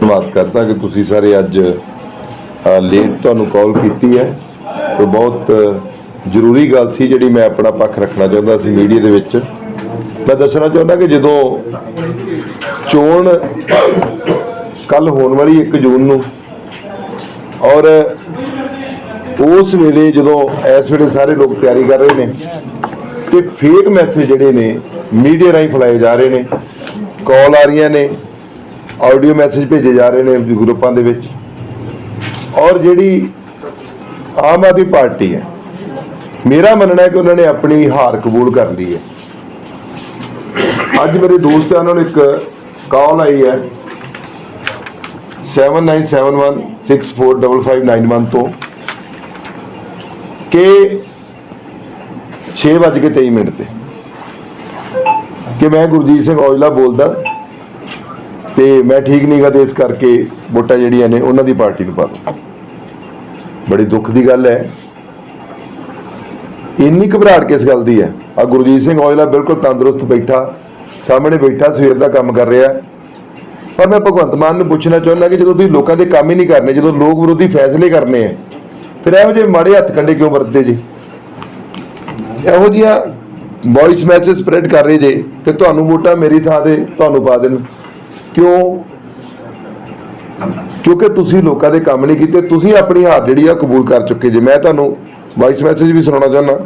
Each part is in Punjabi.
ਧੰਨਵਾਦ ਕਰਦਾ ਕਿ ਤੁਸੀਂ ਸਾਰੇ ਅੱਜ ਲੇਟ ਤੁਹਾਨੂੰ ਕਾਲ ਕੀਤੀ ਹੈ। ਤੇ ਬਹੁਤ ਜ਼ਰੂਰੀ ਗੱਲ ਸੀ ਜਿਹੜੀ ਮੈਂ ਆਪਣਾ ਪੱਖ ਰੱਖਣਾ ਚਾਹੁੰਦਾ ਸੀ ਮੀਡੀਆ ਦੇ ਵਿੱਚ। ਮੈਂ ਦੱਸਣਾ ਚਾਹੁੰਦਾ ਕਿ ਜਦੋਂ ਚੋਣ ਕੱਲ ਹੋਣ ਵਾਲੀ 1 ਜੂਨ ਨੂੰ, ਔਰ ਉਸ ਵੇਲੇ ਜਦੋਂ ਇਸ ਵੇਲੇ ਸਾਰੇ ਲੋਕ ਤਿਆਰੀ ਕਰ ਰਹੇ ਨੇ, ਤੇ ਫੇਕ ਮੈਸੇਜ ਜਿਹੜੇ ਨੇ ਮੀਡੀਆ ਰਾਹੀਂ ਫੈਲਾਏ ਜਾ ਰਹੇ ਨੇ ਕਾਲ ਆ ਰਹੀਆਂ ਨੇ ਆਡੀਓ ਮੈਸੇਜ ਭੇਜੇ ਜਾ ਰਹੇ ਨੇ ਗਰੁੱਪਾਂ ਦੇ ਵਿੱਚ। ਔਰ ਜਿਹੜੀ ਆਮ ਆਦਮੀ ਪਾਰਟੀ ਹੈ, ਮੇਰਾ ਮੰਨਣਾ ਹੈ ਕਿ ਉਹਨਾਂ ਨੇ ਆਪਣੀ ਹਾਰ ਕਬੂਲ ਕਰ ਲਈ ਹੈ। ਅੱਜ ਮੇਰੇ ਦੋਸਤ ਆ, ਉਹਨਾਂ ਨੂੰ ਇੱਕ ਕਾਲ ਆਈ ਹੈ 7971645591 ਤੋਂ ਕਿ 6:23 ਮਿੰਟ ਤੇ। ਕਿ ਮੈਂ ਗੁਰਜੀਤ ਸਿੰਘ ਔਜਲਾ ਬੋਲਦਾ ਤੇ ਮੈਂ ਠੀਕ ਨਹੀਂ ਗਾ ਤੇ ਇਸ ਕਰਕੇ ਵੋਟਾਂ ਜਿਹੜੀਆਂ ਨੇ ਉਹਨਾਂ ਦੀ ਪਾਰਟੀ ਨੂੰ ਪਾ ਦੋ। ਬੜੀ ਦੁੱਖ ਦੀ ਗੱਲ ਹੈ। ਇੰਨੀ ਘਬਰਾਹਟ ਕਿਸ ਗੱਲ ਦੀ ਹੈ? ਆ ਗੁਰਜੀਤ ਸਿੰਘ ਔਜਲਾ ਬਿਲਕੁਲ ਤੰਦਰੁਸਤ ਬੈਠਾ, ਸਾਹਮਣੇ ਬੈਠਾ, ਸਵੇਰ ਦਾ ਕੰਮ ਕਰ ਰਿਹਾ। ਪਰ ਮੈਂ ਭਗਵੰਤ ਮਾਨ ਨੂੰ ਪੁੱਛਣਾ ਚਾਹੁੰਦਾ ਕਿ ਜਦੋਂ ਤੁਸੀਂ ਲੋਕਾਂ ਦੇ ਕੰਮ ਹੀ ਨਹੀਂ ਕਰਨੇ, ਜਦੋਂ ਲੋਕ ਵਿਰੋਧੀ ਫੈਸਲੇ ਕਰਨੇ ਆ, ਫਿਰ ਇਹੋ ਜਿਹੇ ਮਾੜੇ ਹੱਥ ਕੰਡੇ ਕਿਉਂ ਵਰਤਦੇ ਜੀ? ਇਹੋ ਜਿਹੀਆਂ ਵੌਇਸ ਮੈਸੇਜ ਸਪਰੈਡ ਕਰ ਰਹੇ ਜੇ ਕਿ ਤੁਹਾਨੂੰ ਵੋਟਾਂ ਮੇਰੀ ਥਾਂ ਤੇ ਤੁਹਾਨੂੰ ਪਾ ਦੇਣ। ਕਿਉਂ? ਕਿਉਂਕਿ ਤੁਸੀਂ ਲੋਕਾਂ ਦੇ ਕੰਮ ਨਹੀਂ ਕੀਤੇ, ਤੁਸੀਂ ਆਪਣੀ ਹਾਰ ਜਿਹੜੀ ਆ ਕਬੂਲ ਕਰ ਚੁੱਕੇ ਜੇ। ਮੈਂ ਤੁਹਾਨੂੰ ਵਾਇਸ ਮੈਸੇਜ ਵੀ ਸੁਣਾਉਣਾ ਚਾਹੁੰਦਾ।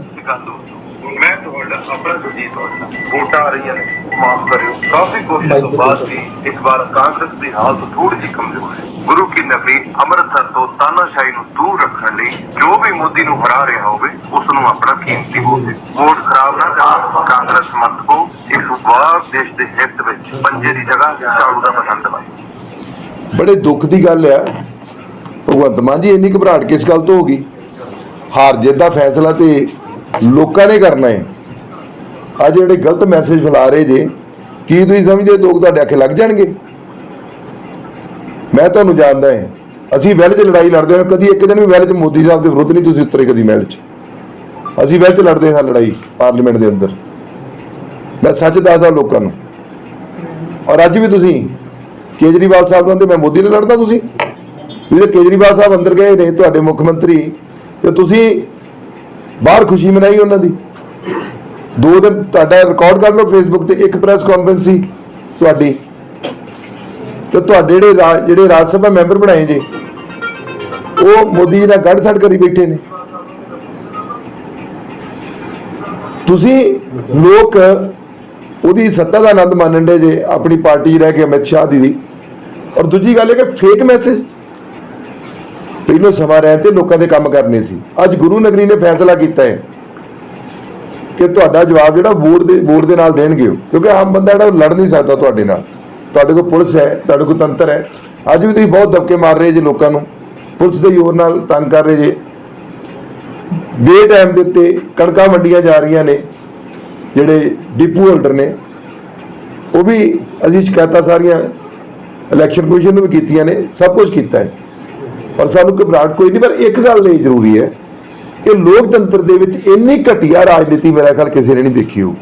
ਮੈਂ ਤੁਹਾਡਾ, ਆਪਣਾ ਸੁਜੀਤ ਹਾਂ ਵੋਟਾਂ ਆ ਰਹੀਆਂ ਨੇ। ਮਾਫ ਕਰਿਓ। ਕਾਫੀ ਕੋਸ਼ਿਸ਼ ਤੋਂ ਬਾਅਦ ਵੀ ਇਸ ਵਾਰ ਕਾਂਗਰਸ ਦੀ ਹਾਲਤ ਥੋੜੀ ਜਿਹੀ ਕਮਜ਼ੋਰ ਹੈ। ਗੁਰੂ ਕੀ ਨਗਰੀ ਅੰਮ੍ਰਿਤਸਰ ਤੋਂ ਤਾਨਾਸ਼ਾਹੀ ਨੂੰ ਦੂਰ ਰੱਖਣ ਲਈ ਜੋ ਵੀ ਮੋਦੀ ਨੂੰ ਹਰਾ ਰਿਹਾ ਹੋਵੇ ਉਸ ਨੂੰ ਆਪਣਾ ਕੀਮਤੀ ਵੋਟ ਵੋਟ ਖਰਾਬ ਨਾ ਕਰਨ ਕਾਂਗਰਸ ਮਤ ਕੋ ਇਸ ਵਾਰ ਦੇਸ਼ ਦੇ ਹਿੱਤ ਵਿੱਚ ਪੰਜੇ ਦੀ ਜਗ੍ਹਾ ਝਾੜੂ ਦਾ ਪਸੰਦ ਲਾਈ ਬੜੇ ਦੁੱਖ ਦੀ ਗੱਲ ਆ। ਭਗਵੰਤ ਮਾਨ ਜੀ, ਇੰਨੀ ਘਬਰਾਹਟ ਕਿਸ ਗੱਲ ਤੋਂ ਹੋ ਗਈ? ਹਾਰ ਜਿੱਤ ਦਾ ਫੈਸਲਾ ਤੇ ਲੋਕਾਂ ਨੇ ਕਰਨਾ ਹੈ। ਆ ਜਿਹੜੇ ਗਲਤ ਮੈਸੇਜ ਫੈਲਾ ਰਹੇ ਜੇ, ਕੀ ਤੁਸੀਂ ਸਮਝਦੇ ਲੋਕ ਤੁਹਾਡੇ ਅੱਖੇ ਲੱਗ ਜਾਣਗੇ? ਮੈਂ ਤੁਹਾਨੂੰ ਜਾਣਦਾ ਹਾਂ, ਅਸੀਂ ਵੈਲ 'ਚ ਲੜਾਈ ਲੜਦੇ ਹਾਂ, ਕਦੀ ਇੱਕ ਦਿਨ ਵੀ ਵੈਲ 'ਚ ਮੋਦੀ ਸਾਹਿਬ ਦੇ ਵਿਰੁੱਧ ਨਹੀਂ ਤੁਸੀਂ ਉਤਰੇ ਕਦੀ ਮਹਿਲ 'ਚ। ਅਸੀਂ ਵੈਲ 'ਚ ਲੜਦੇ ਹਾਂ ਲੜਾਈ ਪਾਰਲੀਮੈਂਟ ਦੇ ਅੰਦਰ। ਮੈਂ ਸੱਚ ਦੱਸਦਾ ਲੋਕਾਂ ਨੂੰ। ਔਰ ਅੱਜ ਵੀ ਤੁਸੀਂ ਕੇਜਰੀਵਾਲ ਸਾਹਿਬ ਕਹਿੰਦੇ ਮੈਂ ਮੋਦੀ ਨਾਲ ਲੜਦਾ ਤੁਸੀਂ। ਜਿਹੜੇ ਕੇਜਰੀਵਾਲ ਸਾਹਿਬ ਅੰਦਰ ਗਏ ਨੇ, ਤੁਹਾਡੇ ਮੁੱਖ ਮੰਤਰੀ, ਤੇ ਤੁਸੀਂ ਬਾਹਰ ਖੁਸ਼ੀ ਮਨਾਈ ਉਹਨਾਂ ਦੀ। ਦੋ ਦਿਨ ਤੁਹਾਡਾ ਰਿਕਾਰਡ ਕਰ ਲਓ ਫੇਸਬੁੱਕ ਤੇ, ਇੱਕ ਪ੍ਰੈਸ ਕਾਨਫਰੰਸ ਸੀ ਤੁਹਾਡੀ। ਤੇ ਤੁਹਾਡੇ ਜਿਹੜੇ ਰਾ- ਜਿਹੜੇ ਰਾਜ ਸਭਾ ਮੈਂਬਰ ਬਣਾਏ ਜੇ, ਉਹ ਮੋਦੀ ਜੀ ਨਾਲ ਗੜ ਸੜ ਕਰੀ ਬੈਠੇ ਨੇ। ਤੁਸੀਂ ਲੋਕ ਉਹਦੀ ਸੱਤਾ ਦਾ ਆਨੰਦ ਮਾਣਨ ਦੇ ਜੇ, ਆਪਣੀ ਪਾਰਟੀ 'ਚ ਰਹਿ ਕੇ ਅਮਿਤ ਸ਼ਾਹ ਦੀ ਦੀ ਔਰ ਦੂਜੀ ਗੱਲ ਇਹ ਕਿ ਫੇਕ ਮੈਸੇਜ ਪਹਿਲੋਂ ਸਮਾਂ ਰਹਿਣ ਤੇ ਲੋਕਾਂ ਦੇ ਕੰਮ ਕਰਨੇ ਸੀ। ਅੱਜ ਗੁਰੂ ਨਗਰੀ ਨੇ ਫੈਸਲਾ ਕੀਤਾ ਹੈ। ਕਿ ਤੁਹਾਡਾ ਜਵਾਬ ਜਿਹੜਾ ਵੋਟ ਦੇ ਵੋਟ ਦੇ ਨਾਲ ਦੇਣਗੇ ਉਹ। ਕਿਉਂਕਿ ਆਮ ਬੰਦਾ ਜਿਹੜਾ ਉਹ ਲੜ ਨਹੀਂ ਸਕਦਾ ਤੁਹਾਡੇ ਨਾਲ। ਤੁਹਾਡੇ ਕੋਲ ਪੁਲਿਸ ਹੈ, ਤੁਹਾਡੇ ਕੋਲ ਤੰਤਰ ਹੈ। ਅੱਜ ਵੀ ਤੁਸੀਂ ਬਹੁਤ ਦਬਕੇ ਮਾਰ ਰਹੇ ਜੇ ਲੋਕਾਂ ਨੂੰ। ਪੁਲਿਸ ਦੇ ਜ਼ੋਰ ਨਾਲ ਤੰਗ ਕਰ ਰਹੇ ਜੇ। ਬੇ ਟਾਈਮ ਦੇ ਉੱਤੇ ਕਣਕਾਂ ਮੰਡੀਆਂ ਜਾ ਰਹੀਆਂ ਨੇ, ਜਿਹੜੇ ਡਿਪੂ ਹੋਲਡਰ ਨੇ। ਉਹ ਵੀ ਅਸੀਂ ਸ਼ਿਕਾਇਤਾਂ ਸਾਰੀਆਂ ਇਲੈਕਸ਼ਨ ਕਮਿਸ਼ਨ ਨੂੰ ਵੀ ਕੀਤੀਆਂ ਨੇ, ਸਭ ਕੁਝ ਕੀਤਾ ਹੈ। ਪਰ ਸਾਨੂੰ ਘਬਰਾਹਟ ਕੋਈ ਨਹੀਂ, ਪਰ ਇੱਕ ਗੱਲ ਲਈ ਜ਼ਰੂਰੀ ਹੈ ਕਿ ਲੋਕਤੰਤਰ ਦੇ ਵਿੱਚ ਇੰਨੀ ਘਟੀਆ ਰਾਜਨੀਤੀ ਮੇਰਾ ਖਿਆਲ ਕਿਸੇ ਨੇ ਨਹੀਂ ਦੇਖੀ ਹੋਊ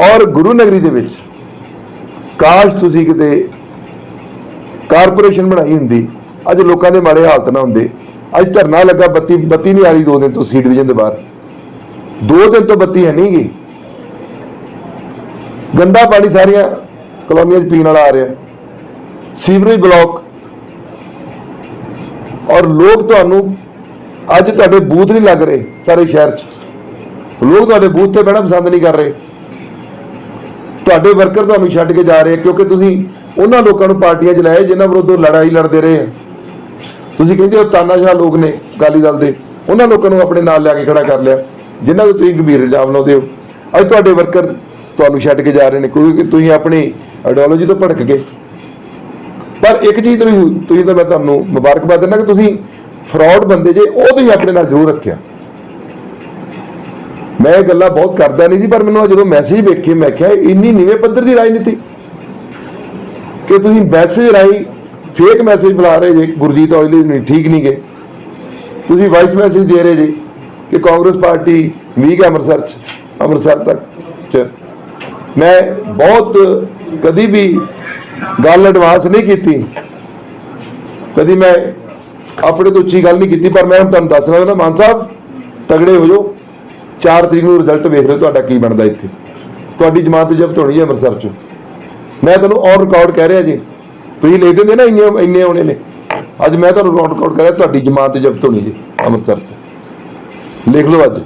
ਔਰ ਗੁਰੂ ਨਗਰੀ ਦੇ ਵਿੱਚ ਕਾਸ਼ ਤੁਸੀਂ ਕਿਤੇ ਕਾਰਪੋਰੇਸ਼ਨ ਬਣਾਈ ਹੁੰਦੀ, ਅੱਜ ਲੋਕਾਂ ਦੇ ਮਾੜੇ ਹਾਲਤ ਨਾ ਹੁੰਦੇ। ਅੱਜ ਧਰਨਾ ਲੱਗਾ, ਬੱਤੀ ਬੱਤੀ ਨਹੀਂ ਆ ਰਹੀ, ਦੋ ਦਿਨ ਤੋਂ ਸੀ ਡਿਵੀਜ਼ਨ ਦੇ ਬਾਹਰ ਦੋ ਦਿਨ ਤੋਂ ਬੱਤੀ ਹੈ ਨਹੀਂ ਗਈ ਗੰਦਾ ਪਾਣੀ ਸਾਰੀਆਂ ਕਲੋਨੀਆਂ 'ਚ ਪੀਣ ਵਾਲਾ ਆ ਰਿਹਾ। Sewerage block. ਔਰ ਲੋਕ ਤੁਹਾਨੂੰ ਅੱਜ ਤੁਹਾਡੇ ਬੂਥ ਨਹੀਂ ਲੱਗ ਰਹੇ ਸਾਰੇ ਸ਼ਹਿਰ 'ਚ। ਲੋਕ ਤੁਹਾਡੇ ਬੂਥ ਤੇ ਬਹਿਣਾ ਪਸੰਦ ਨਹੀਂ ਕਰ ਰਹੇ। ਤੁਹਾਡੇ ਵਰਕਰ ਤੁਹਾਨੂੰ ਛੱਡ ਕੇ ਜਾ ਰਹੇ ਕਿਉਂਕਿ ਤੁਸੀਂ ਉਹਨਾਂ ਲੋਕਾਂ ਨੂੰ ਪਾਰਟੀਆਂ 'ਚ ਲਾਏ ਜਿਨ੍ਹਾਂ ਵਿਰੁੱਧ ਲੜਾਈ ਲੜਦੇ ਰਹੇ ਆ। ਤੁਸੀਂ ਕਹਿੰਦੇ ਹੋ ਤਾਨਾਸ਼ਾਹ ਲੋਕ ਨੇ ਅਕਾਲੀ ਦਲ ਦੇ, ਉਹਨਾਂ ਲੋਕਾਂ ਨੂੰ ਆਪਣੇ ਨਾਲ ਲਿਆ ਕੇ ਖੜਾ ਕਰ ਲਿਆ। ਜਿਨ੍ਹਾਂ ਦੇ ਤੁਸੀਂ ਗੰਭੀਰ ਇਲਜ਼ਾਮ ਲਾਉਂਦੇ ਹੋ। ਅੱਜ ਤੁਹਾਡੇ ਵਰਕਰ ਤੁਹਾਨੂੰ ਛੱਡ ਕੇ ਜਾ ਰਹੇ ਨੇ, ਕਿਉਂਕਿ ਤੁਸੀਂ ਆਪਣੀ ਆਈਡੀਓਲੋਜੀ ਤੋਂ ਭੜਕ ਗਏ। ਪਰ ਇੱਕ ਚੀਜ਼ ਤੁਸੀਂ ਤੁਸੀਂ ਤਾਂ ਮੈਂ ਤੁਹਾਨੂੰ ਮੁਬਾਰਕਬਾਦ ਦਿੰਦਾ ਕਿ ਤੁਸੀਂ ਫਰਾਡ ਬੰਦੇ ਜੇ, ਉਹ ਤੁਸੀਂ ਆਪਣੇ ਨਾਲ ਜ਼ਰੂਰ ਰੱਖਿਆ। ਮੈਂ ਇਹ ਗੱਲਾਂ ਬਹੁਤ ਕਰਦਾ ਨਹੀਂ ਸੀ, ਪਰ ਮੈਨੂੰ ਜਦੋਂ ਮੈਸੇਜ ਵੇਖੇ, ਮੈਂ ਕਿਹਾ, ਇੰਨੀ ਨੀਵੇਂ ਪੱਧਰ ਦੀ ਰਾਜਨੀਤੀ। ਕਿ ਤੁਸੀਂ ਮੈਸੇਜ ਰਾਹੀਂ ਫੇਕ ਮੈਸੇਜ ਬੁਲਾ ਰਹੇ ਜੇ, ਗੁਰਜੀਤ ਔਜਲੇ ਨਹੀਂ, ਠੀਕ ਨਹੀਂ ਗਏ ਤੁਸੀਂ ਵਾਇਸ ਮੈਸੇਜ ਦੇ ਰਹੇ ਜੇ ਕਿ ਕਾਂਗਰਸ ਪਾਰਟੀ ਵੀਕ ਅੰਮ੍ਰਿਤਸਰ ਚ, ਅੰਮ੍ਰਿਤਸਰ ਤੱਕ ਚ। ਮੈਂ ਬਹੁਤ ਕਦੀ ਵੀ ਗੱਲ ਐਡਵਾਂਸ ਨਹੀਂ ਕੀਤੀ। ਕਦੀ ਮੈਂ ਆਪਣੇ ਤੋਂ ਉੱਚੀ ਗੱਲ ਨਹੀਂ ਕੀਤੀ ਪਰ ਮੈਂ ਤੁਹਾਨੂੰ ਦੱਸ ਰਿਹਾ ਨਾ ਮਾਨ ਸਾਹਿਬ ਤਗੜੇ ਹੋ ਜਾਓ। 4 ਤਰੀਕ ਨੂੰ ਰਿਜ਼ਲਟ ਵੇਖ ਲਿਓ ਤੁਹਾਡਾ ਕੀ ਬਣਦਾ ਇੱਥੇ। ਤੁਹਾਡੀ ਜਮਾਤ ਜ਼ਬਤ ਹੋਣੀ ਹੈ ਅੰਮ੍ਰਿਤਸਰ ਚ। ਮੈਂ ਤੁਹਾਨੂੰ ਔਨ ਰਿਕਾਰਡ ਕਹਿ ਰਿਹਾ ਜੀ। ਤੁਸੀਂ ਲਿਖ ਦਿੰਦੇ ਨਾ ਇੰਨੇ ਇੰਨੇ ਆਉਣੇ ਨੇ। ਅੱਜ ਮੈਂ ਤੁਹਾਨੂੰ ਔਨ ਰਿਕਾਰਡ ਕਰ ਰਿਹਾ ਤੁਹਾਡੀ ਜਮਾਤ ਜ਼ਬਤ ਹੋਣੀ ਜੀ ਅੰਮ੍ਰਿਤਸਰ ਤੇ ਲਿਖ ਲਓ ਅੱਜ।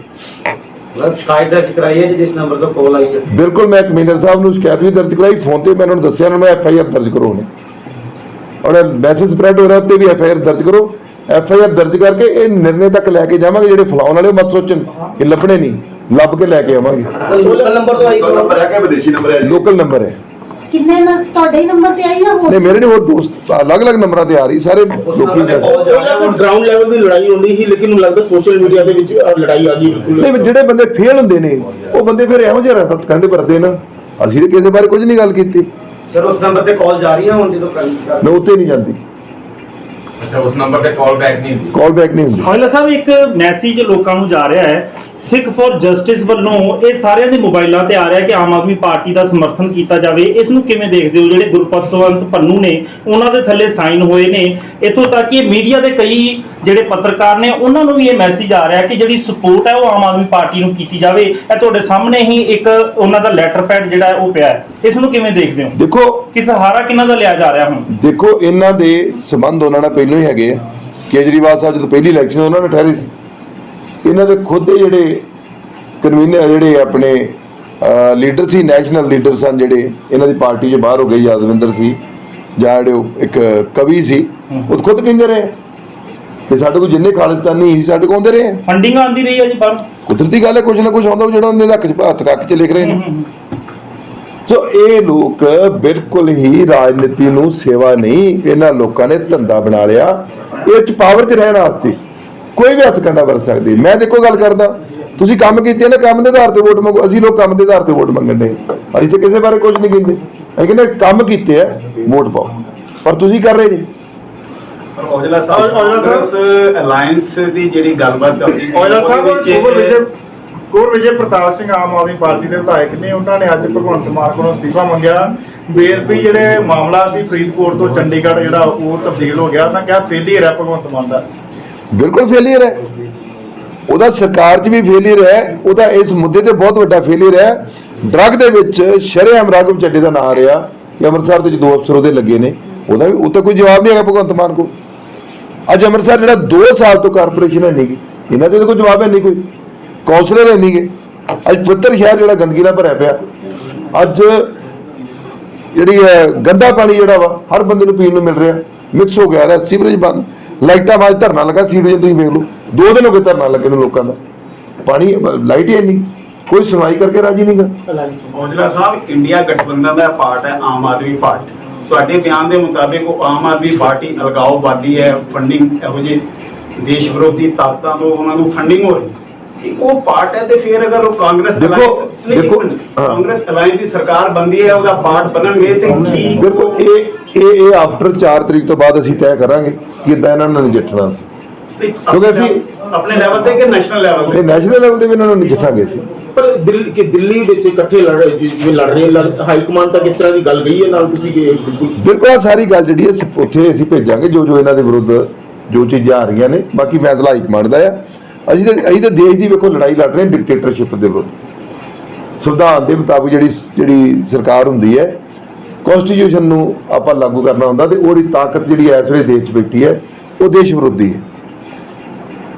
ਮਤਲਬ ਸ਼ਿਕਾਇਤ ਦਰਜ ਕਰਾਈ ਹੈ ਜੀ ਜਿਸ ਨੰਬਰ ਤੋਂ ਕਾਲ ਆਈ ਹੈ। ਬਿਲਕੁਲ ਮੈਂ ਕਮਿਸ਼ਨਰ ਸਾਹਿਬ ਨੂੰ ਸ਼ਿਕਾਇਤ ਵੀ ਦਰਜ ਕਰਾਈ ਫੋਨ ਤੇ ਮੈਂ ਉਹਨਾਂ ਨੂੰ ਦੱਸਿਆ ਉਹਨਾਂ ਨੂੰ ਐਫ ਆਈ ਆਰ ਦਰਜ ਕਰੋ ਉਹਨੇ ਔਰ ਮੈਸੇਜ ਸਪਰੈਡ ਹੋ ਰਿਹਾ ਉੱਤੇ ਵੀ ਐਫ ਆਈ ਆਰ ਦਰਜ ਕਰੋ। ਐਫ ਆਈ ਆਰ ਦਰਜ ਕਰਕੇ ਇਹ ਨਿਰਣੇ ਤੱਕ ਲੈ ਕੇ ਜਾਵਾਂਗੇ ਜਿਹੜੇ ਫਲਾਉਣ ਵਾਲੇ ਮਤ ਸੋਚਣ ਕਿ ਲੱਭਣੇ ਨਹੀਂ ਲੱਭ ਕੇ ਲੈ ਕੇ ਆਵਾਂਗੇ। ਲੋਕਲ ਨੰਬਰ ਤੋਂ ਆਈ ਲੋਕਲ ਨੰਬਰ ਹੈ ਕਿ ਵਿਦੇਸ਼ੀ ਨੰਬਰ ਹੈ ਜੀ? ਲੋਕਲ ਨੰਬਰ ਹੈ। ਕਿੰਨੇ ਨ- ਤੁਹਾਡੇ ਹੀ ਨੰਬਰ ਤੇ ਆਈ ਆ ਹੋਰ? ਨਹੀਂ ਮੇਰੇ ਨਹੀਂ ਹੋਰ ਦੋਸਤ ਅਲੱਗ-ਅਲੱਗ ਨੰਬਰਾਂ ਤੇ ਆ ਰਹੀ ਸਾਰੇ ਲੋਕੀ ਗਰਾਊਂਡ ਲੈਵਲ ਦੀ ਲੜਾਈ ਹੁੰਦੀ ਸੀ ਲੇਕਿਨ ਮੈਨੂੰ ਲੱਗਦਾ ਸੋਸ਼ਲ ਮੀਡੀਆ ਦੇ ਵਿੱਚ ਲੜਾਈ ਆ ਗਈ ਬਿਲਕੁਲ। ਨਹੀਂ ਜਿਹੜੇ ਬੰਦੇ ਫੇਲ ਹੁੰਦੇ ਨੇ ਉਹ ਬੰਦੇ ਫਿਰ ਇਹੋ ਜਿਹੇ ਰਸਤ ਕੰਡੇ ਵਰਦੇ ਨਾ। ਅਸੀਂ ਤਾਂ ਕਿਸੇ ਬਾਰੇ ਕੁਝ ਨਹੀਂ ਗੱਲ ਕੀਤੀ। ਸਰ ਉਸ ਨੰਬਰ ਤੇ ਕਾਲ ਜਾ ਰਹੀ ਹੈ ਹੁਣ ਜਦੋਂ ਕਰ ਮੈਂ ਉੱਤੇ ਨਹੀਂ ਜਾਂਦੀ। ਅੱਛਾ ਉਸ ਨੰਬਰ ਤੇ ਕਾਲ ਬੈਕ ਨਹੀਂ ਹੁੰਦੀ। ਕਾਲ ਬੈਕ ਨਹੀਂ ਹੁੰਦੀ। ਔਜਲਾ ਸਾਹਿਬ ਇੱਕ ਮੈਸੇਜ ਲੋਕਾਂ ਨੂੰ ਜਾ ਰਿਹਾ ਹੈ ਸਿੱਖ ਫॉर ਜਸਟਿਸ ਵੱਲੋਂ ਇਹ ਸਾਰਿਆਂ ਦੇ ਮੋਬਾਈਲਾਂ ਤੇ ਆ ਰਿਹਾ ਕਿ ਆਮ ਆਦਮੀ ਪਾਰਟੀ ਦਾ ਸਮਰਥਨ ਕੀਤਾ ਜਾਵੇ। ਇਸ ਨੂੰ ਕਿਵੇਂ ਦੇਖਦੇ ਹੋ? ਜਿਹੜੇ ਗੁਰਪਤਵੰਤ ਪੰਨੂ ਨੇ ਉਹਨਾਂ ਦੇ ਥੱਲੇ ਸਾਈਨ ਹੋਏ ਨੇ। ਇਥੋਂ ਤੱਕ ਕਿ ਮੀਡੀਆ ਦੇ ਕਈ ਜਿਹੜੇ ਪੱਤਰਕਾਰ ਨੇ ਉਹਨਾਂ ਨੂੰ ਵੀ ਇਹ ਮੈਸੇਜ ਆ ਰਿਹਾ ਕਿ ਜਿਹੜੀ ਸਪੋਰਟ ਹੈ ਉਹ ਆਮ ਆਦਮੀ ਪਾਰਟੀ ਨੂੰ ਕੀਤੀ ਜਾਵੇ। ਇਹ ਤੁਹਾਡੇ ਸਾਹਮਣੇ ਹੀ ਇੱਕ ਉਹਨਾਂ ਦਾ ਲੈਟਰ ਪੈਡ ਜਿਹੜਾ ਉਹ ਪਿਆ ਹੈ। ਇਸ ਨੂੰ ਕਿਵੇਂ ਦੇਖਦੇ ਹੋ? ਦੇਖੋ ਕਿ ਸਹਾਰਾ ਕਿਹਨਾਂ ਦਾ ਲਿਆ ਜਾ ਰਿਹਾ ਹੁਣ? ਦੇਖੋ ਇਹਨਾਂ ਦੇ ਸਬੰਧ ਉਹਨਾਂ ਨਾਲ ਪਹਿਲਾਂ ਹੀ ਹੈਗੇ ਆ। ਕੇਜਰੀਵਾਲ ਸਾਹਿਬ ਜਦੋਂ ਪਹਿਲੀ ਇਲੈਕਸ਼ਨ ਉਹਨਾਂ ਨੇ ਠਹਿਰੀ ਸੀ। ਇਹਨਾਂ ਦੇ ਖੁਦ ਦੇ ਜਿਹੜੇ ਕਨਵੀਨਰ ਜਿਹੜੇ ਆਪਣੇ ਲੀਡਰ ਸੀ ਨੈਸ਼ਨਲ ਲੀਡਰ ਸਨ ਜਿਹੜੇ ਇਹਨਾਂ ਦੀ ਪਾਰਟੀ 'ਚ ਬਾਹਰ ਹੋ ਗਏ ਯਾਦਵਿੰਦਰ ਸੀ ਜਾਂ ਜਿਹੜੇ ਇੱਕ ਕਵੀ ਸੀ ਉਹ ਖੁਦ ਕਹਿੰਦੇ ਰਹੇ? ਕਿ ਸਾਡੇ ਕੋਲ ਜਿੰਨੇ ਖਾਲਿਸਤਾਨੀ ਸੀ ਸਾਡੇ ਕੋਲ ਆਉਂਦੇ ਰਹੇ। ਫੰਡਿੰਗ ਆਉਂਦੀ ਰਹੀ ਹੈ ਜੀ ਪਰ ਕੁਦਰਤੀ ਗੱਲ ਹੈ ਕੁਝ ਨਾ ਕੁਝ ਆਉਂਦਾ ਜਿਹੜਾ ਉਹਨਾਂ ਦੇ 'ਚ ਹੱਥ ਕੱਕ 'ਚ ਲਿਖ ਰਹੇ ਨੇ। ਸੋ ਇਹ ਲੋਕ ਬਿਲਕੁਲ ਹੀ ਰਾਜਨੀਤੀ ਨੂੰ ਸੇਵਾ ਨਹੀਂ ਇਹਨਾਂ ਲੋਕਾਂ ਨੇ ਧੰਦਾ ਬਣਾ ਲਿਆ। ਇਹ ਚ ਪਾਵਰ 'ਚ ਰਹਿਣ ਵਾਸਤੇ। ਕੋਈ ਵੀ ਹੱਥ ਕੰਡਾ ਵਰ ਸਕਦੀ ਮੈਂ ਦੇਖੋ ਗੱਲ ਕਰਦਾ ਤੁਸੀਂ ਕੰਮ ਕੀਤੇ ਨੇ ਕੰਮ ਦੇ ਆਧਾਰ ਤੇ ਵੋਟ ਮੰਗੋ ਅਸੀਂ ਲੋਕ ਕੰਮ ਦੇ ਆਧਾਰ ਤੇ ਵੋਟ ਮੰਗਣ ਦੇ ਅਸੀਂ ਤੇ ਕਿਸੇ ਬਾਰੇ ਕੁਝ ਨਹੀਂ ਕਹਿੰਦੇ। ਅਸੀਂ ਕਹਿੰਦੇ ਕੰਮ ਕੀਤੇ ਆ ਵੋਟ ਪਾਓ। ਪਰ ਤੁਸੀਂ ਕਰ ਰਹੇ ਜੀ। ਔਜਲਾ ਸਾਹਿਬ- ਔਜਲਾ ਸਾਹਿਬ- ਅਲਾਈਅੰਸ ਦੀ ਜਿਹੜੀ ਗੱਲਬਾਤ ਚੱਲਦੀ ਔਜਲਾ ਸਾਹਿਬ ਉਹਦੇ ਵਿੱਚ ਕੁਵਰ ਵਿਜੇ ਕੁਵਰ ਵਿਜੇ ਪ੍ਰਤਾਪ ਸਿੰਘ ਆਮ ਆਦਮੀ ਪਾਰਟੀ ਦੇ ਵਿਧਾਇਕ ਨੇ। ਉਹਨਾਂ ਨੇ ਅੱਜ ਭਗਵੰਤ ਮਾਨ ਕੋਲੋਂ ਅਸਤੀਫਾ ਮੰਗਿਆ। ਬੇਅਦਬੀ ਜਿਹੜੇ ਮਾਮਲਾ ਸੀ ਫਰੀਦਕੋਟ ਤੋਂ ਚੰਡੀਗੜ੍ਹ ਜਿਹੜਾ ਉਹ ਤਬਦੀਲ ਹੋ ਗਿਆ ਉਹਨਾਂ ਕਿਹਾ ਫੇਲੀਅਰ ਹੈ ਭਗਵੰਤ ਮਾਨ ਦਾ? ਬਿਲਕੁਲ ਫੇਲਿਅਰ ਹੈ। ਉਹਦਾ ਸਰਕਾਰ 'ਚ ਵੀ ਫੇਲਿਅਰ ਹੈ, ਉਹਦਾ ਇਸ ਮੁੱਦੇ ਤੇ ਬਹੁਤ ਵੱਡਾ ਫੇਲਿਅਰ ਹੈ। ਡਰੱਗ ਦੇ ਵਿੱਚ ਸ਼ਰੇਆਮ ਰਾਘਵ ਚੱਡੇ ਦਾ ਨਾਂ ਆ ਰਿਹਾ ਕਿ ਅੰਮ੍ਰਿਤਸਰ ਦੇ ਦੋ ਅਫਸਰ ਉਹਦੇ ਲੱਗੇ ਨੇ, ਉਹਦਾ ਵੀ ਉਹ ਤਾਂ ਕੋਈ ਜਵਾਬ ਨਹੀਂ ਹੈਗਾ ਭਗਵੰਤ ਮਾਨ ਕੋ ਅੱਜ ਅੰਮ੍ਰਿਤਸਰ ਜਿਹੜਾ 2 ਸਾਲ ਤੋਂ ਕਾਰਪੋਰੇਸ਼ਨ ਹੈ ਨਹੀਂ ਗੀ, ਇਹਨਾਂ ਦੇ ਤਾਂ ਕੋਈ ਜਵਾਬ ਹੈ ਨਹੀਂ ਕੋਈ। ਕੌਂਸਲਰ ਹੈ ਨਹੀਂਗੇ ਅੱਜ ਪੁੱਤਰ ਸ਼ਹਿਰ ਜਿਹੜਾ ਗੰਦਗੀ ਨਾਲ ਭਰਿਆ ਪਿਆ। ਅੱਜ ਜਿਹੜੀ ਹੈ ਗੰਦਾ ਪਾਣੀ ਜਿਹੜਾ ਵਾ, ਹਰ ਬੰਦੇ ਨੂੰ ਪੀਣ ਨੂੰ ਮਿਲ ਰਿਹਾ। ਮਿਕਸ ਹੋ ਗਿਆ ਹੈ ਸੀਵਰੇਜ ਬੰਦ। ਲਾਈਟਾਂ ਬਾਅਦ ਧਰਨਾ ਲੱਗਾ ਸੀਵਰੇਜ ਤੁਸੀਂ ਵੇਖ ਲਓ। ਦੋ ਦਿਨ ਹੋ ਗਏ ਧਰਨਾ ਲੱਗੇ ਨੂੰ ਲੋਕਾਂ ਦਾ। ਪਾਣੀ ਲਾਈਟ ਹੀ ਨਹੀਂ ਕੋਈ ਸੁਣਵਾਈ ਕਰਕੇ ਰਾਜੀ ਨਹੀਂਗਾ ਔਜਲਾ ਸਾਹਿਬ ਇੰਡੀਆ ਗਠਬੰਧਨ ਦਾ ਪਾਰਟ ਹੈ ਆਮ ਆਦਮੀ ਪਾਰਟੀ। ਤੁਹਾਡੇ ਬਿਆਨ ਦੇ ਮੁਤਾਬਿਕ ਉਹ ਆਮ ਆਦਮੀ ਪਾਰਟੀ ਅਲਗਾਓਵਾਦੀ ਹੈ ਫੰਡਿੰਗ ਇਹੋ ਜਿਹੇ ਦੇਸ਼ ਵਿਰੋਧੀ ਤਾਕਤਾਂ ਤੋਂ ਉਹਨਾਂ ਨੂੰ ਫੰਡਿੰਗ ਹੋ ਰਹੀ ਇਹ ਉਹ ਪਾਰਟ ਹੈ ਤੇ ਫਿਰ ਅਗਰ ਉਹ ਕਾਂਗਰਸ ਦੇਖੋ- ਦੇਖੋ। ਕਾਂਗਰਸ ਅਲਾਈਅੰਸ ਦੀ ਸਰਕਾਰ ਬੰਦੀ ਹੈ ਉਹਦਾ ਪਾਰਟ ਬਣਨਗੇ ਤੇ ਕੀ ਦੇਖੋ ਇਹ ਇਹ ਆਫਟਰ 4 ਤਰੀਕ ਤੋਂ ਬਾਅਦ ਅਸੀਂ ਤੈਅ ਕਰਾਂਗੇ। ਕਿ ਇਦਾਂ ਇਹਨਾਂ ਨੂੰ ਨਜਿੱਠਣਾ ਸੀ? ਕਿਉਂਕਿ ਅਸੀਂ- ਆਪਣੇ ਲੈਵਲ ਤੇ ਕਿ ਨੈਸ਼ਨਲ ਲੈਵਲ ਤੇ? ਨੈਸ਼ਨਲ ਲੈਵਲ ਤੇ ਵੀ ਇਹਨਾਂ ਨੂੰ ਨਜਿੱਠਾਂਗੇ ਅਸੀਂ। ਪਰ ਦਿੱਲੀ ਕਿ ਦਿੱਲੀ ਵਿੱਚ ਇਕੱਠੇ ਲੜ ਰਹੇ ਜਿਵੇਂ ਲੜ ਰਹੇ ਹਾਈ ਕਮਾਂਡ ਤੱਕ ਇਸ ਤਰ੍ਹਾਂ ਦੀ ਗੱਲ ਗਈ ਹੈ ਨਾਲ ਤੁਸੀਂ ਕਿ ਬਿਲਕੁਲ? ਬਿਲਕੁਲ ਆਹ ਸਾਰੀ ਗੱਲ ਜਿਹੜੀ ਹੈ ਉੱਥੇ ਅਸੀਂ ਭੇਜਾਂਗੇ ਜੋ ਜੋ ਇਹਨਾਂ ਦੇ ਵਿਰੁੱਧ ਜੋ ਚੀਜ਼ਾਂ ਆ ਰਹੀਆਂ ਨੇ ਬਾਕੀ ਫੈਸਲਾ ਹਾਈ ਕਮਾਂਡ ਦਾ ਆ। ਅਸੀਂ ਤਾਂ ਅਸੀਂ ਤਾਂ ਦੇਸ਼ ਦੀ ਵੇਖੋ ਲੜਾਈ ਲੜ ਰਹੇ ਡਿਕਟੇਟਰਸ਼ਿਪ ਦੇ ਵਿਰੁੱਧ। ਸੰਵਿਧਾਨ ਦੇ ਮੁਤਾਬਿਕ ਜਿਹੜੀ ਜਿਹੜੀ ਸਰਕਾਰ ਹੁੰਦੀ ਹੈ ਕਨਸਟੀਟਿਊਸ਼ਨ ਨੂੰ ਆਪਾਂ ਲਾਗੂ ਕਰਨਾ ਹੁੰਦਾ ਤੇ ਉਹਦੀ ਤਾਕਤ ਜਿਹੜੀ ਇਸ ਵੇਲੇ ਦੇਸ਼ 'ਚ ਬੈਠੀ ਹੈ, ਉਹ ਦੇਸ਼ ਵਿਰੋਧੀ ਹੈ।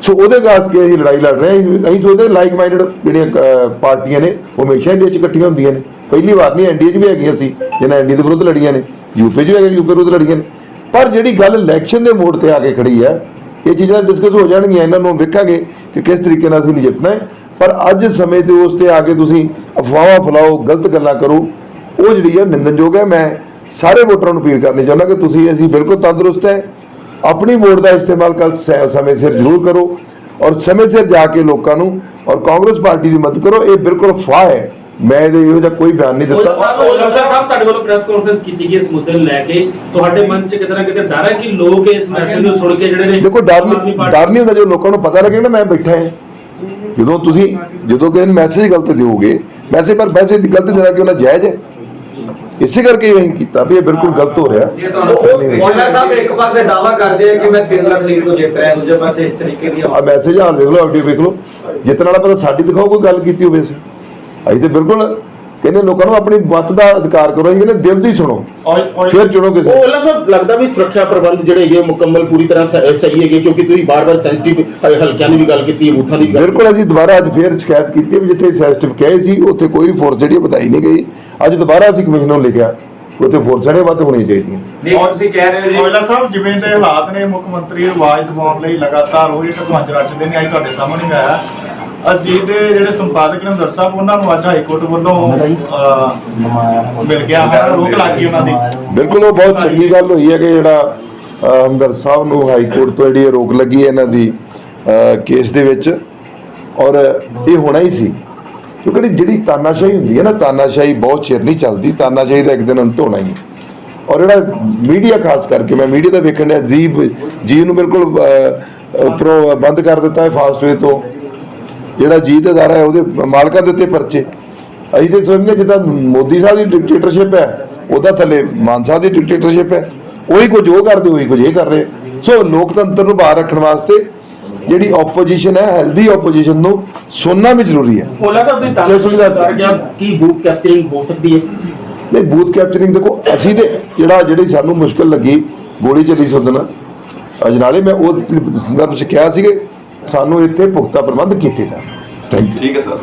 ਸੋ ਉਹਦੇ ਕਰਕੇ ਅਸੀਂ ਲੜਾਈ ਲੜ ਰਹੇ ਹਾਂ, ਅਸੀਂ ਸੋਚਦੇ ਲਾਈਕ ਮਾਈਂਡਡ ਜਿਹੜੀਆਂ ਪਾਰਟੀਆਂ ਨੇ, ਉਹ ਹਮੇਸ਼ਾ ਹੀ ਦੇਸ਼ 'ਚ ਇਕੱਠੀਆਂ ਹੁੰਦੀਆਂ ਨੇ। ਪਹਿਲੀ ਵਾਰ ਨਹੀਂ ਐਨਡੀਏ 'ਚ ਵੀ ਹੈਗੀਆਂ ਸੀ ਜਿਹਨਾਂ ਐਨਡੀਏ ਦੇ ਵਿਰੁੱਧ ਲੜੀਆਂ ਨੇ ਯੂਪੀ 'ਚ ਵੀ ਹੈਗੀਆਂ ਯੂਪੀ ਵਿਰੁੱਧ ਲੜੀਆਂ ਨੇ। ਪਰ ਜਿਹੜੀ ਗੱਲ ਇਲੈਕਸ਼ਨ ਦੇ ਮੋੜ ਤੇ ਆ ਕੇ ਖੜੀ ਹੈ, ਇਹ ਚੀਜ਼ਾਂ ਡਿਸਕਸ ਹੋ ਜਾਣਗੀਆਂ, ਇਹਨਾਂ ਨੂੰ ਵੇਖਾਂਗੇ ਕਿ ਕਿਸ ਤਰੀਕੇ ਨਾਲ ਅਸੀਂ ਨਜਿੱਠਣਾ ਹੈ। ਪਰ ਅੱਜ ਸਮੇਂ ਤੇ ਉਸ ਤੇ ਆ ਕੇ ਤੁਸੀਂ ਅਫਵਾਹਾਂ ਫੈਲਾਓ, ਗਲਤ ਗੱਲਾਂ ਕਰੋ ਉਹ ਜਿਹੜੀ ਹੈ ਨਿੰਦਨਯੋਗ ਹੈ ਮੈਂ ਸਾਰੇ ਵੋਟਰਾਂ ਨੂੰ ਅਪੀਲ ਕਰਨੀ ਚਾਹੁੰਦਾ ਕਿ ਤੁਸੀਂ ਅਸੀਂ ਬਿਲਕੁਲ ਤੰਦਰੁਸਤ ਹੈ। ਆਪਣੀ ਵੋਟ ਦਾ ਇਸਤੇਮਾਲ ਕਰ ਸ- ਸਮੇਂ ਸਿਰ ਜ਼ਰੂਰ ਕਰੋ ਔਰ ਸਮੇਂ ਸਿਰ ਜਾ ਕੇ ਲੋਕਾਂ ਨੂੰ ਔਰ ਕਾਂਗਰਸ ਪਾਰਟੀ ਦੀ ਮਦਦ ਕਰੋ ਇਹ ਬਿਲਕੁਲ ਅਫਵਾਹ ਹੈ। ਮੈਂ ਇਹਦੇ ਇਹੋ ਜਿਹਾ ਕੋਈ ਬਿਆਨ ਨਹੀਂ ਦਿੱਤਾ। ਸਾਹਿਬ ਸਾਹਿਬ ਤੁਹਾਡੇ ਵੱਲੋਂ ਪ੍ਰੈਸ ਕਾਨਫਰੰਸ ਕੀਤੀ ਗਈ ਇਸ ਮੁੱਦੇ ਨੂੰ ਲੈ ਕੇ। ਤੁਹਾਡੇ ਮਨ 'ਚ ਕਿਤੇ ਨਾ ਕਿਤੇ ਡਰ ਹੈ ਕਿ ਲੋਕ ਇਸ ਮੈਸੇਜ ਨੂੰ ਸੁਣ ਕੇ ਜਿਹੜੇ ਨੇ ਦੇਖੋ ਡਰ ਨਹੀਂ ਡਰ ਨਹੀਂ ਹੁੰਦਾ ਜਦੋਂ ਲੋਕਾਂ ਨੂੰ ਪਤਾ ਲੱਗੇ ਨਾ ਮੈਂ ਬੈਠਾ ਹਾਂ। ਜਦੋਂ ਤੁਸੀਂ ਜਦੋਂ ਕਿਸੇ ਮੈਸੇਜ ਗਲਤ ਦਿਓਗੇ ਵੈਸੇ ਪਰ ਵੈਸੇ ਗਲਤ ਦੇਣਾ ਕਿ ਉਹਨਾਂ ਜਾਇਜ਼ ਹੈ। ਇਸੇ ਕਰਕੇ ਅਸੀਂ ਕੀਤਾ ਵੀ ਇਹ ਬਿਲਕੁਲ ਗਲਤ ਹੋ ਰਿਹਾ। ਇਹ ਤੁਹਾਨੂੰ ਉਹਨਾਂ ਸਾਹਿਬ ਇੱਕ ਪਾਸੇ ਦਾਵਾ ਕਰਦੇ ਆ ਕਿ ਮੈਂ 3 ਲੱਖ ਲੀਡ ਤੋਂ ਜਿੱਤ ਰਿਹਾ ਦੂਜੇ ਪਾਸੇ ਇਸ ਤਰੀਕੇ ਦੀ ਆ ਮੈਸੇਜ ਹਾਲ ਵੇਖ ਲਓ ਆਡੀਓ ਵੇਖ ਲਓ। ਜਿੱਤਣ ਵਾਲਾ ਪਤਾ ਸਾਡੀ ਦਿਖਾਓ ਕੋਈ ਗੱਲ ਕੀਤੀ ਹੋਵੇ ਸੀ ਅਸੀਂ ਤੇ ਬਿਲਕੁਲ ਕਹਿੰਦੇ ਲੋਕਾਂ ਨੂੰ ਆਪਣੀ ਮਤ ਦਾ ਅਧਿਕਾਰ ਕਰੋ ਅਸੀਂ ਕਹਿੰਦੇ ਦਿਲ ਦੀ ਸੁਣੋ। ਔਰ- ਔਰ- ਫਿਰ ਚੁਣੋ ਕਿਸੇ। ਉਹ ਉਹਨਾਂ ਸਾਹਿਬ ਲੱਗਦਾ ਵੀ ਸੁਰੱਖਿਆ ਪ੍ਰਬੰਧ ਜਿਹੜੇ ਹੈਗੇ ਮੁਕੰਮਲ ਪੂਰੀ ਤਰ੍ਹਾਂ ਸ- ਸਹੀ ਹੈਗੇ ਕਿਉਂਕਿ ਤੁਸੀਂ ਬਾਰ-ਬਾਰ ਸੈਂਸਿਟਿਵ ਹਲਕਿਆਂ ਦੀ ਵੀ ਗੱਲ ਕੀਤੀ ਹੈ ਬੂਥਾਂ ਦੀ ਬਿਲਕੁਲ ਅਸੀਂ ਦੁਬਾਰਾ ਅੱਜ ਫੇਰ ਸ਼ਿਕਾਇਤ ਕੀਤੀ ਹੈ ਵੀ ਜਿੱਥੇ ਸੈਂਸਿਟਿਵ ਕਹੇ ਸੀ ਉੱਥੇ ਕੋਈ ਫੋਰਸ ਜਿਹੜੀ ਬਤਾਈ ਨਹੀਂ ਗਈ। ਅੱਜ ਦੁਬਾਰਾ ਅਸੀਂ ਕਮਿਸ਼ਨ ਨੂੰ ਲਿਖਿਆ ਉੱਥੇ ਫੋਰਸਾਂ ਨੇ ਵੱਧ ਹੋਣੀਆਂ ਚਾਹੀਦੀਆਂ। ਨਹੀਂ ਤੁਸੀਂ ਕਹਿ ਰਹੇ ਹੋ ਜੀ ਔਜਲਾ ਸਾਹਿਬ ਜਿਵੇਂ ਦੇ ਹਾਲਾਤ ਨੇ ਮੁੱਖ ਮੰਤਰੀ ਆਵਾਜ਼ ਦਿਵਾਉਣ ਲਈ ਲਗਾਤਾਰ ਉਹ ਇੱਕ ਧਵੰਜ ਰਚਦੇ ਨੇ ਅੱਜ ਤੁਹਾਡੇ ਸਾਹਮਣੇ ਆਇਆ। ਅਜੀਤ ਦੇ ਜਿਹੜੇ ਸੰਪਾਦਕ ਨੇ ਹਮਦਰ ਸਾਹਿਬ ਉਹਨਾਂ ਨੂੰ ਅੱਜ ਹਾਈ ਕੋਰਟ ਵੱਲੋਂ ਮਿਲ ਗਿਆ ਹੈ ਰੋਕ ਲੱਗੀ ਉਹਨਾਂ ਦੀ। ਬਿਲਕੁਲ ਉਹ ਬਹੁਤ ਚੰਗੀ ਗੱਲ ਹੋਈ ਹੈ ਕਿ ਜਿਹੜਾ ਅਹ, ਹਮਦਰ ਸਾਹਿਬ ਨੂੰ ਹਾਈ ਕੋਰਟ ਤੋਂ ਜਿਹੜੀ ਰੋਕ ਲੱਗੀ ਹੈ ਇਹਨਾਂ ਦੀ ਕੇਸ ਦੇ ਵਿੱਚ। ਔਰ ਇਹ ਹੋਣਾ ਹੀ ਸੀ ਕਿਉਂਕਿ ਜਿਹੜੀ ਤਾਨਾਸ਼ਾਹੀ ਹੁੰਦੀ ਹੈ ਨਾ ਤਾਨਾਸ਼ਾਹੀ ਬਹੁਤ ਚਿਰ ਨਹੀਂ ਚੱਲਦੀ ਤਾਨਾਸ਼ਾਹੀ ਦਾ ਇੱਕ ਦਿਨ ਅੰਤ ਹੋਣਾ ਹੀ। ਹੈ ਔਰ ਜਿਹੜਾ ਮੀਡੀਆ ਖਾਸ ਕਰਕੇ ਮੈਂ ਮੀਡੀਆ ਦਾ ਵੇਖਣ ਡਿਆ ਜੀ ਜੀ ਨੂੰ ਬਿਲਕੁਲ ਬੰਦ ਕਰ ਦਿੱਤਾ ਹੈ ਫਾਸਟਵੇ ਤੋਂ। ਜਿਹੜਾ ਜੀ ਦਾ ਅਦਾਰਾ ਹੈ ਉਹਦੇ ਮਾਲਕਾਂ ਦੇ ਉੱਤੇ ਪਰਚੇ। ਅਸੀਂ ਤੇ ਸਮਝਦੇ ਜਿੱਦਾਂ ਮੋਦੀ ਸਾਹਿਬ ਦੀ ਡਿਕਟੇਟਰਸ਼ਿਪ ਹੈ ਉਹਦਾ ਥੱਲੇ ਮਾਨ ਸਾਹਿਬ ਦੀ ਡਿਕਟੇਟਰਸ਼ਿਪ ਹੈ। ਉਹੀ ਕੁਝ ਉਹ ਕਰਦੇ ਉਹੀ ਕੁਝ ਇਹ ਕਰ ਰਹੇ। ਸੋ ਲੋਕਤੰਤਰ ਨੂੰ ਬਾਹਰ ਰੱਖਣ ਵਾਸਤੇ ਜਿਹੜੀ ਆਪੋਜੀਸ਼ਨ ਹੈ ਹੈਲਦੀ ਆਪੋਜੀਸ਼ਨ ਨੂੰ ਸੁਣਨਾ ਵੀ ਜ਼ਰੂਰੀ ਹੈ। ਉਹਨਾਂ ਸਾਹਿਬ ਦੀ ਗਿਆ ਕੀ ਬੂਥ ਕੈਪਚਰਿੰਗ ਹੋ ਸਕਦੀ ਹੈ। ਨਹੀਂ ਬੂਥ ਕੈਪਚਰਿੰਗ ਦੇਖੋ ਅਸੀਂ ਤੇ ਜਿਹੜਾ ਜਿਹੜੀ ਸਾਨੂੰ ਮੁਸ਼ਕਲ ਲੱਗੀ ਗੋਲੀ ਚੱਲੀ ਸੁਦਨ ਅਜਨਾਲੇ ਮੈਂ ਉਹ ਸੰਦਰਭ ਚ ਕਿਹਾ ਸੀ ਕਿ ਸਾਨੂੰ ਇੱਥੇ ਪੁਖਤਾ ਪ੍ਰਬੰਧ ਕੀਤੇ। ਜਾਣ ਥੈਂਕ ਯੂ ਠੀਕ ਹੈ ਸਰ।